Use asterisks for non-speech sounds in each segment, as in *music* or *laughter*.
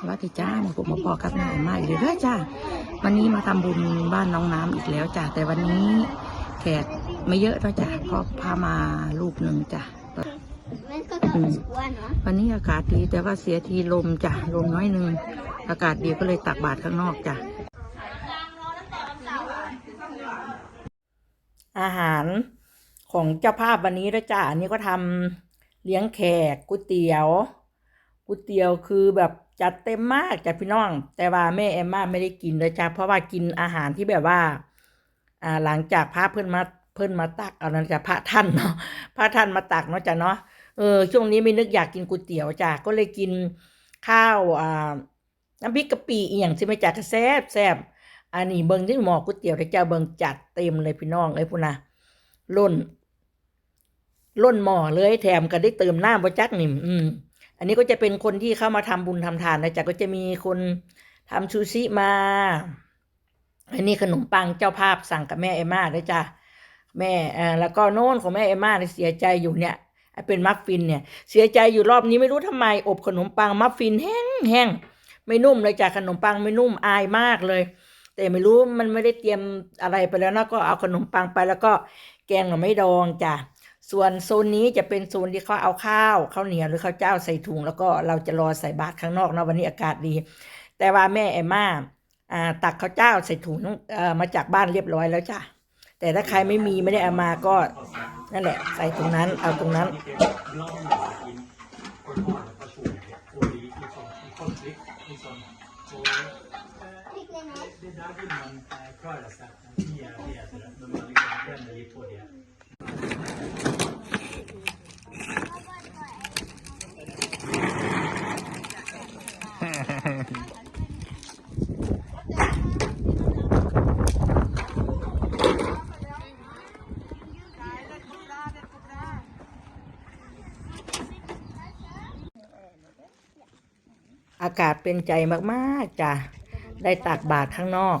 สวัสดีจ้ามาพบมาพอกับนายมาอีกแล้วจ้าวันนี้มาทำบุญบ้านน้องน้ำอีกแล้วจ้าแต่วันนี้แขกไม่เยอะแล้วจ้าเพราะพามาลูกหนึ่งจ้า Men ska ta oss på en va? วันนี้อากาศดีแต่ว่าเสียทีลมจ้ะลมน้อยหนึ่งอากาศดีก็เลยตักบาตรข้างนอกจ้ะอาหารของเจ้าภาพวันนี้แล้วจ้ะอันนี้ก็ทำเลี้ยงแขกก๋วยเตี๋ยวก๋วยเตี๋ยวคือแบบ จัดเต็มมากจ้ะพี่น้อง แต่ว่าแม่แอมมาไม่ได้กินเลยจ้ะเพราะว่ากินอาหารที่แบบว่า อ่าหลังจากพระเพื่อนมาเพื่อนมาตักเอานั้นจะพระท่านเนาะพระท่านมาตักเนาะจ้ะเนาะเออช่วงนี้ไม่นึกอยากกินก๋วยเตี๋ยวจ้ะก็เลยกินข้าวอ่าน้ำพริกกะปิอีหยังใช่ไหมจ้ะก็แซ่บแซ่บอันนี้เบิ่งที่หมอก๋วยเตี๋ยวแต่เจ้าเบิ่งจัดเต็มเลยพี่น้องเอ้ยพุ่นะล้นล้นหม้อเลยแถมก็ได้เติมน้ำบ่จักนี่อืม นนี้ก็จะเป็นคนที่เข้ามาทำบุญทำทานนะจ๊ะก็จะมีคนทำชูชิมา อันนี้ขนมปังเจ้าภาพสั่งกับแม่เอม่าด้วยจ้ะแม่อ่อแล้วก็โน่นของแม่เอม่าเนี่ยเสียใจอยู่เนี่ย เป็นมัฟฟินเนี่ย เสียใจอยู่รอบนี้ไม่รู้ทำไม อบขนมปังมัฟฟินแห้งแห้งไม่นุ่มเลยจ้ะขนมปังไม่นุ่มอายมากเลย แต่ไม่รู้มันไม่ได้เตรียมอะไรไปแล้วนะก็เอาขนมปังไปแล้วก็แกงหน่อไม้ดองจ้ะ ส่วนโซนนี้จะเป็นโซนที่เขาเอาข้าวข้าวเหนียวหรือข้าวเจ้าใส่ถุง แล้วก็เราจะรอใส่บาตรข้างนอกนะวันนี้อากาศดี แต่ว่าแม่เอมม่าอ่าตักข้าวเจ้าใส่ถุงมาจากบ้านเรียบร้อยแล้วจ้ะแต่ถ้าใครไม่มีไม่ได้เอามาก็นั่นแหละ ใส่ตรงนั้นเอาตรงนั้นากาศเป็นใจมากๆจ้ะได้ตากบาตรข้างนอก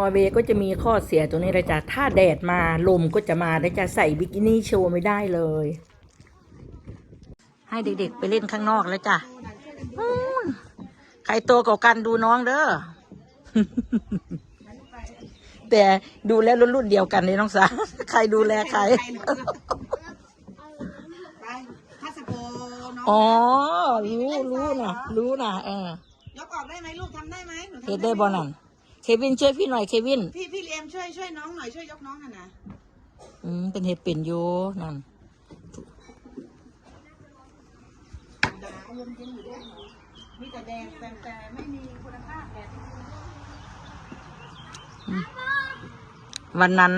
อร์เวย์ก็จะมีข้อเสียตรงนี้เลยจ้ะถ้าแดดมาลมก็จะมาได้จะใส่บิกินี่โชว์ไม่ได้เลย ให้เด็กๆไปเล่นข้างนอกแล้วจ้ะอู้ยใครโตกว่ากันดูน้องเด้อแต่ดูแลรุ่นรุ่นๆเดียวกันเลยน้องสาวใครดูแลใครไปพาสโกน้องอ๋อ รู้ รู้นะรู้นะเออยกออกได้ไหมลูกทำได้ไหมหนูทำเฮ็ดได้บอนั่น เควินช่วยพี่หน่อยเควิน พี่พี่เลียมช่วยช่วยน้องหน่อยช่วยยกน้องหน่อยนะอืมเป็นเฮ็ดเป็นอยู่นั่นดาลมเย็นอยู่ด้วยมีแต่แดงแต่แต่ไม่มีคุณภาพแบบวันนั้น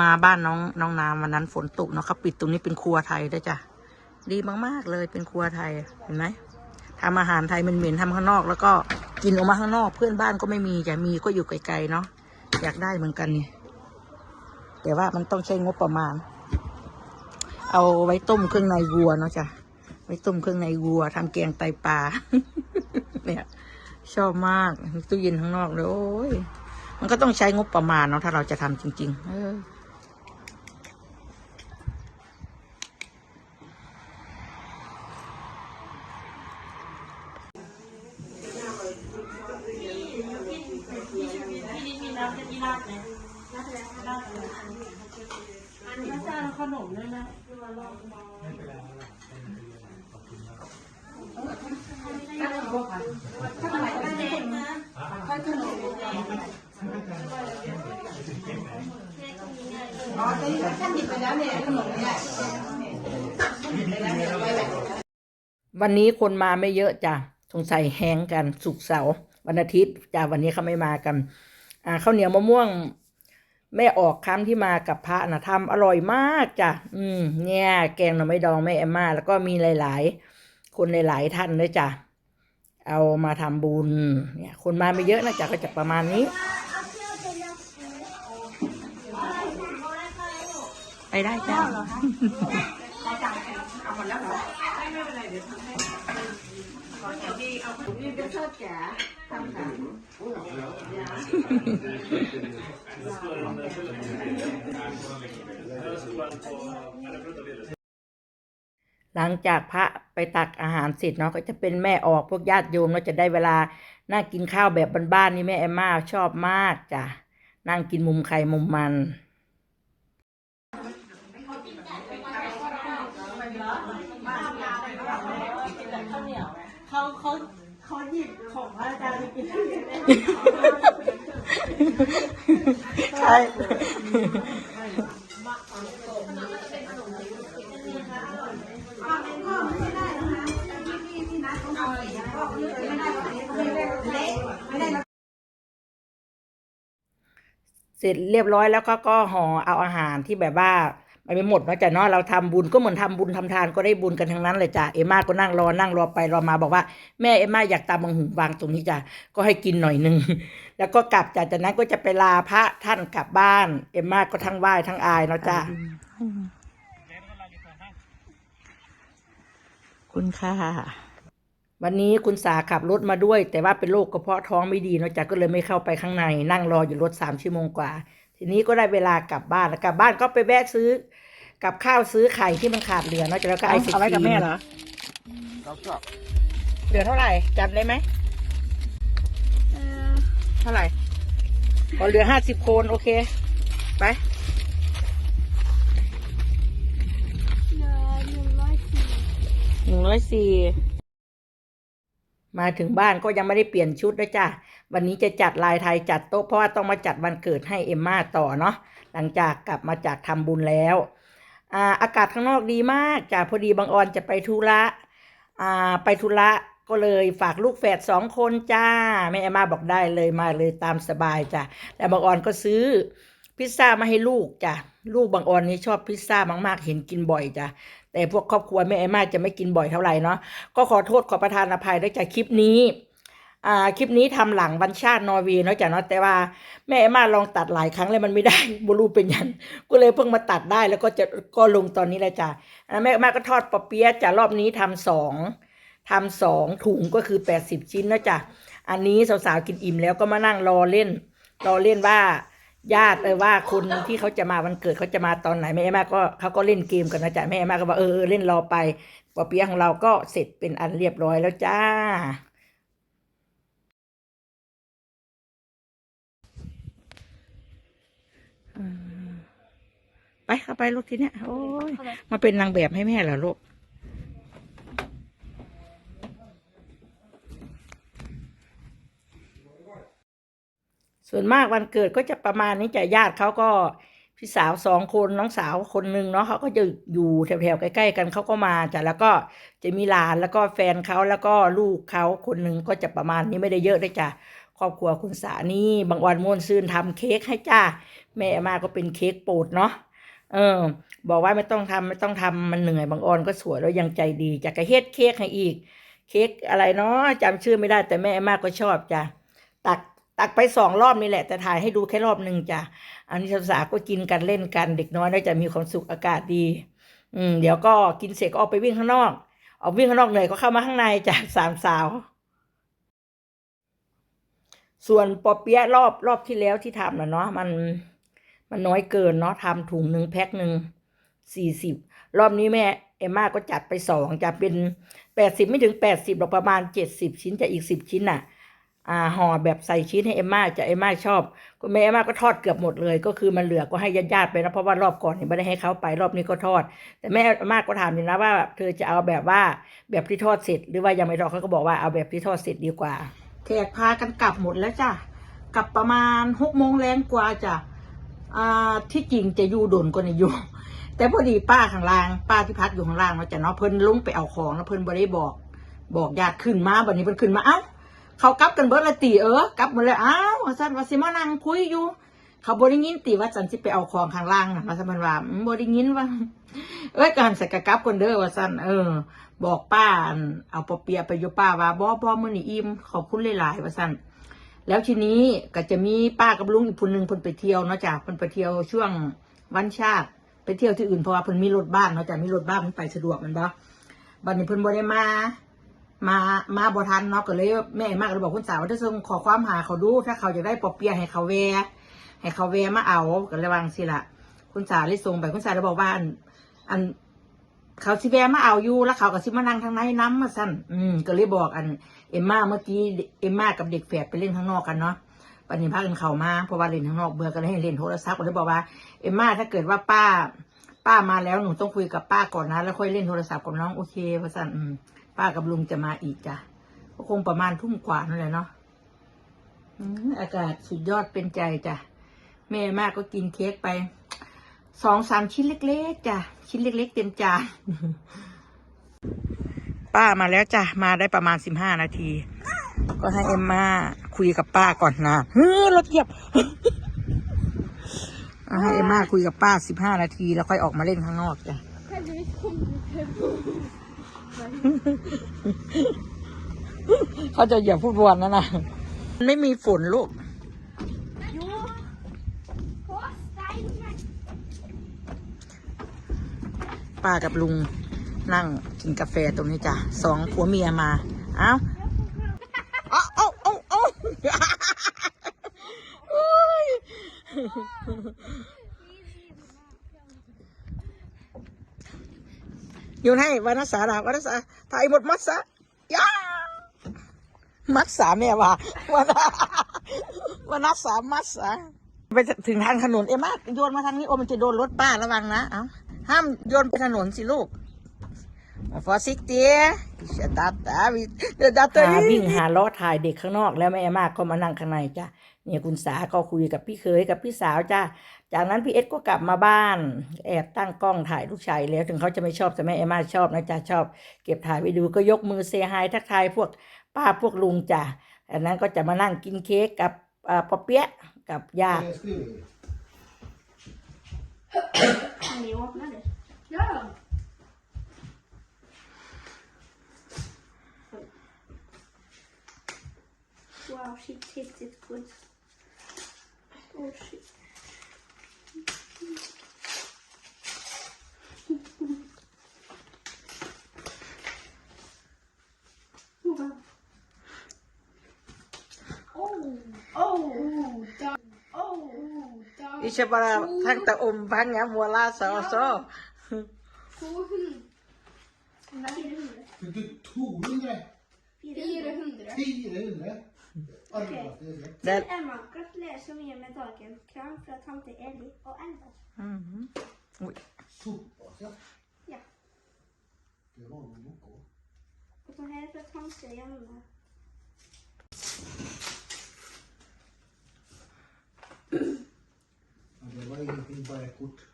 มาบ้านน้องน้องน้ำวันนั้นฝนตกเนาะเขาปิดตรงนี้เป็นครัวไทยด้วยจ้ะดีมากๆเลยเป็นครัวไทยเห็นไหมทำอาหารไทยมันเหม็นๆทำข้างนอกแล้วก็ กินออกมาข้างนอก เพื่อนบ้านก็ไม่มีจะมีก็อยู่ไกลๆเนาะอยากได้เหมือนกันนี่แต่ว่ามันต้องใช้งบประมาณ เอาไว้ต้มเครื่องในวัวเนาะจ้ะไว้ต้มเครื่องในวัวทำแกงไตปลาเนี่ย ชอบมากตู้เย็นข้างนอกเลยโอ้ยมันก็ต้องใช้งบประมาณเนาะถ้าเราจะทำจริง ๆ เออ ที่ราดไล้วันนี้ก็จะเอาขนมด้วยมาไม่เป็นไรขอบคุณครับขนมขนมก็นะถ้าขนมแงอ๋อตอนนี้ท่นหยิแนี่ขนมห้วันนี้คนมาไม่เยอะจ้ะสงสัยแห้งกันสุกเสาร์วันอาทิตย์จ้ะวันนี้เขาไม่มากัน อ่าข้าวเหนียวมะม่วงแม่ออกคำที่มากับพระนะทำอร่อยมากจ้ะอืมเนี่ยแกงหน่อไม้ดองแม่แอมมาแล้วก็มีหลาย ๆ คนหลายๆท่านด้วยจ้ะเอามาทำบุญเนี่ย คนมาไม่เยอะนะจ๊ะก็จะประมาณนี้ ไปได้จ้า นี่เป็นทอดแก่ทำค่ะหลังจากพระไปตักอาหารเสร็จเนาะก็จะเป็นแม่ออกพวกญาติโยมเนาะจะได้เวลานั่งกินข้าวแบบบ้านๆนี่แม่แอมมาชอบมากจ้ะนั่งกินมุมใครมุมมัน เขาเขาเขาหยิบของอาจารย์ไปกิน ใช่เสร็จเรียบร้อยแล้วก็ก็ห่อเอาอาหารที่แบบว่า มันไม่หมดเนาะจ้ะเนาะเราทำบุญก็เหมือนทำบุญทำทานก็ได้บุญกันทั้งนั้นเลยจ้ะเอมมาก็นั่งรอนั่งรอไปรอมาบอกว่าแม่เอมมาอยากตามมังหุงวางตรงนี้จ้ะก็ให้กินหน่อยหนึงแล้วก็กลับจากจากนั้นก็จะไปลาพระท่านกลับบ้าน เอมมาก็ทั้งไหว้ทั้งอายเนาะจ้ะคุณค่ะวันนี้คุณสาขับรถมาด้วย แต่ว่าเป็นโรคกระเพาะท้องไม่ดีเนาะจ๊ะก็เลยไม่เข้าไปข้างใน นั่งรออยู่รถสามชั่วโมงกว่า ทีนี้ก็ได้เวลากลับบ้านแล้วกลับบ้านก็ไปแวะซื้อ กับข้าวซื้อไข่ที่มันขาดเหลือเนาะจ๊ะแล้วก็ไอศครีมเอาไว้กับแม่เหรอเหลือเท่าไหร่จำได้ไหมเออเท่าไหร่พอเหลือห้าสิบโคนโอเค ไปเหลือหนึ่งร้อยสี่หนึ่งร้อยสี่มาถึงบ้านก็ยังไม่ได้เปลี่ยนชุดด้วยจ้ะ วันนี้จะจัดลายไทยจัดโต๊ะเพราะว่าต้องมาจัดวันเกิดให้เอมมาต่อเนาะหลังจากกลับมาจากทำบุญแล้วอ่าอากาศข้างนอกดีมากจ้ะพอดีบางออนจะไปธุระอ่าไปธุระก็เลยฝากลูกแฝดสองคนจ้าแม่เอมมาบอกได้เลยมาเลยตามสบายจ้ะแล้วบางออนก็ซื้อพิซซ่ามาให้ลูกจ้ะลูกบางออนนี่ชอบพิซซ่ามากๆ เห็นกินบ่อยจ้ะแต่พวกครอบครัวแม่เอมมาจะไม่กินบ่อยเท่าไหร่เนาะก็ขอโทษขอประทานอภัยด้วยจ้ะคลิปนี้ อ่าคลิปนี้ทำหลังวันชาตินอร์เวย์เนาะจ้ะเนาะแต่ว่าแม่เอมาลองตัดหลายครั้งแล้วมันไม่ได้บรูเป็นยันก็เลยเพิ่งมาตัดได้แล้วก็จะก็ลงตอนนี้แหละจ้ะแม่เอมาก็ทอดปอเปี๊ยะจ้ะรอบนี้ทำสองทำสองถุงก็คือแปดสิบชิ้นนะจ้ะอันนี้สาวๆกินอิ่มแล้วก็มานั่งรอเล่น รอเล่นว่าญาติเออว่าคนที่เขาจะมาวันเกิดเขาจะมาตอนไหนแม่เอมาก็เขาก็เล่นเกมกันนะจ๊ะแม่เอมาก็บอกเออเล่นรอไปปอเปี๊ยะของเราก็เสร็จเป็นอันเรียบร้อยแล้วจ้า ไปเข้าไปลูกทีเนี้ยโอ้ยมาเป็นนางแบบให้แม่เหรอลูกส่วนมากวันเกิดก็จะประมาณนี้จะญาติเขาก็พี่สาวสองคนน้องสาวคนหนึ่งเนาะเขาก็จะอยู่แถวๆใกล้ ๆ กันเขาก็มาจ้ะแล้วก็จะมีหลานแล้วก็แฟนเขาแล้วก็ลูกเขาคนหนึ่งก็จะประมาณนี้ไม่ได้เยอะเลยจ้ะครอบครัวคุณสานี่บางวันม่วนซื่นทำเค้กให้จ้าแม่อามาก็เป็นเค้กโปรดเนาะ เออ บอกว่าไม่ต้องทำไม่ต้องทำมันเหนื่อยบางออนก็สวยแล้วยังใจดีจะกกระเฮ็ดเค้กให้อีก เค้กอะไรเนาะจำชื่อไม่ได้แต่แม่มาก็ชอบจ้ะตักตักไปสองรอบนี่แหละ แต่ถ่ายให้ดูแค่รอบหนึ่งจ้ะอันนี้สาวๆก็กินกันเล่นกันเด็กน้อยน่าจะมีความสุขอากาศดี อืมเดี๋ยวก็กินเสร็จก็ออกไปวิ่งข้างนอก ออกวิ่งข้างนอกเหนื่อยก็เข้ามาข้างในจ้ะสามสาว ส่วนปอเปี๊ยะรอบรอบที่แล้วที่ทำนะเนาะมัน มันน้อยเกินเนาะทำถุงหนึ่งแพ็คหนึ่งสี่สิบรอบนี้แม่เอมมาก็จัดไปสองจะเป็นแปดสิบไม่ถึงแปดสิบหรอกประมาณเจ็ดสิบชิ้นจะอีกสิบชิ้นน่ะอ่าห่อแบบใส่ชิ้นให้เอมมาจะเอมมาชอบก็แม่เอมมาก็ทอดเกือบหมดเลย ก็คือมันเหลือก็ให้ญาติๆไปนะเพราะว่ารอบก่อนเนี่ยไม่ได้ให้เขาไปรอบนี้ก็ทอด แต่แม่เอมมาก็ถามอยู่นะว่าเธอจะเอาแบบว่าแบบที่ทอดเสร็จ หรือว่ายังไม่ทอดเขาก็บอกว่าเอาแบบที่ทอดเสร็จดีกว่าแขกพากันกลับหมดแล้วจ้ะกลับประมาณหกโมงแรงกว่าจ้ะ อ่าที่จริงจะอยู่โดนกว่านี้อยู่ แต่พอดีป้าข้างล่าง ป้าที่พักอยู่ข้างล่างเนาะจะเนาะเพิ่นลุงไปเอาของแล้วเพิ่นบ่ได้บอก บอกญาติขึ้นมาบัดนี้เพิ่นขึ้นมาเอ้าเขากลับกันเบิดละตีเออกลับหมดเลยอ้าวว่าซั่นว่าสิมานั่งคุยอยู่ เขาบ่ได้ยินติว่าจันสิไปเอาของข้างล่างน่ะว่าซั่นเพิ่นว่าอืมบ่ได้ยินว่า เอ้ยกันใส่กะกลับคนเด้อว่าซั่นเออ บอกป้าอันเอาปอเปียะไปอยู่ป้าว่าบ่บ่มื้อนี้อิ่มขอบคุณหลายๆว่าซั่น แล้วทีนี้ก็จะมีป้ากับลุงอีกคนหนึ่งเพิ่นไปเที่ยวเนาะจ้ะเพิ่นไปเที่ยวช่วงวันชาติไปเที่ยวที่อื่นเพราะว่าเพิ่นมีรถบ้านเนาะจ้ะมีรถบ้านมันไปสะดวกมันบ่บัดนี้เพิ่นบ่ได้มา มามาบ่ทันเนาะก็เลยแม่มากเลยบอกคุณสาวว่าถ้าส่งขอความหาเขาดูถ้าเขาอยากได้ปอเปียให้เขาแวะให้เขาแวะมาเอาก็เลยวาจั่งสิละคุณสาวเลยส่งไปคุณสาวเลยบอกว่าอันอัน เขาสิแวะมาเอาอยู่แล้วเขาก็สิมานั่งทางในน้ำมาสั่นอืมก็เลยบอกอัน เอ็มม่าเมื่อกี้เอ็มม่ากับเด็กแฝดไปเล่นข้างนอกกันเนาะปันนี้พากันเข้ามาเพราะว่าเล่นข้างนอกเบื่อก็เลยให้เล่นโทรศัพท์ก็เลยบอกว่าเอ็มม่าถ้าเกิดว่าป้า ป้ามาแล้วหนูต้องคุยกับป้าก่อนนะ แล้วค่อยเล่นโทรศัพท์กับน้องโอเคพะสันอืมป้ากับลุงจะมาอีกจ้ะก็คงประมาณทุ่มกว่านั่นแหละเนาะอากาศสุดยอดเป็นใจจ้ะแม่มากก็กินเค้กไป สองสามชิ้นเล็กๆจ้ะ ชิ้นเล็ก ๆ เต็มจานป้ามาแล้วจ้ะ มาได้ประมาณสิบห้านาที ก็ให้เอ็มมาคุยกับป้าก่อนนะเฮ้ยรถเหยียบให้เอ็มมาคุยกับป้าสิบห้านาที แล้วค่อยออกมาเล่นข้างนอกจ้ะเขาจะเหยียบฟุตบอลนั่นนะ ไม่มีฝนลูก ป้ากับลุงนั่งกินกาแฟตรงนี้จ้ะสองผัวเมียมาเอ้าเอาเอาเอาเอาโอ้ยโยนให้วานัสสาดาวานัสสาถ่ายหมดมัดซะย่ามัดสาแม่ว่าวานวานัสสามัดสาไปถึงทางถนนเอ็มมาโยนมาทางนี้โอ้มันจะโดนรถป้าระวังนะ เอ้า ห้ามโยนไปถนนสิลูกฟอสิกเตียจะตัดตาวิเดี๋ยวตัดตาวิ่งหาล้อถ่ายเด็กข้างนอกแล้วแม่มากก็มานั่งข้างในจ้ะเนี่ยคุณสาก็คุยกับพี่เคยกับพี่สาวจ้ะจากนั้นพี่เอสก็กลับมาบ้าน แอบตั้งกล้องถ่ายลูกชายแล้วถึงเขาจะไม่ชอบแต่แม่เอมาชอบนะจ๊ะชอบ เก็บถ่ายไปดูก็ยกมือเซฮายทักทายพวกป้าพวกลุงจ้ะจากนั้นก็จะมานั่งกินเค้กกับอ่าปอเปี๊ยะกับญา ติ Jag skriver. Kan ni öppna det? Ja. Wow, she tasted good. Oh shit. *laughs* 이제봐라 탕다 옴방야 몰라서 Du tok 400? 400. 400? Okay. Det... Emma gratulerer så mye med dagen. Kram fra tante Eli og Elva. Mm -hmm. Såpass, ja. ja. Det var jo noe. Og så her fra tante Janne. Mm. *clears throat* Det var ingenting, bare et kort.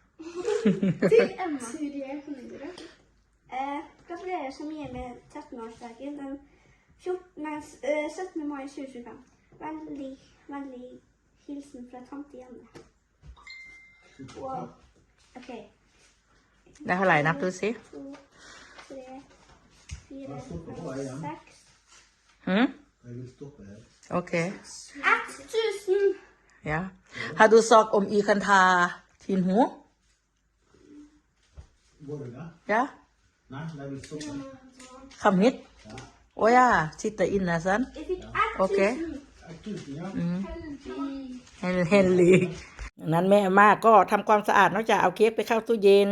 *laughs* Til Emma Turie Honningdrøk. Eh, gratulerer så mye med 13-årsdagen den 14, nei, 17. Eh, mai 2025. Veldig, veldig hilsen fra tante Janne. Wow! ok. Det er halvannen du sier. To, tre, fire, fem, seks. Hm? Jeg vil stoppe her. Ok. 1000! Ja. Har du sagt om I kan ta din hår? Går du med? Ja? Nei, jeg vil stoppe her. Kom hit. Å ja. Sitte inne sånn? Jeg fikk 1000! Ok. Jeg tusen, ja. Heldig. เฮนลีนั้นแม่มากก็ทำความสะอาดนอกจากเอาเค้กไปเข้าตู้เย็น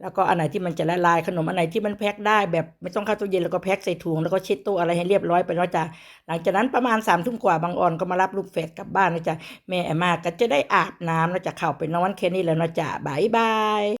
แล้วก็อันไหนที่มันจะละลายขนมอันไหนที่มันแพ็คได้แบบไม่ต้องเข้าตู้เย็นแล้วก็แพ็คใส่ถุงแล้วก็เช็ดตู้อะไรให้เรียบร้อยไปนอกจากหลังจากนั้นประมาณสามทุ่มกว่าบางออนก็มารับลูกแฝดกลับบ้านนะจ๊ะแม่แอมมาก็จะได้อาบน้ำนะจ๊ะเข้าไปนอนแค่นี้แล้วนะจ๊ะบายบาย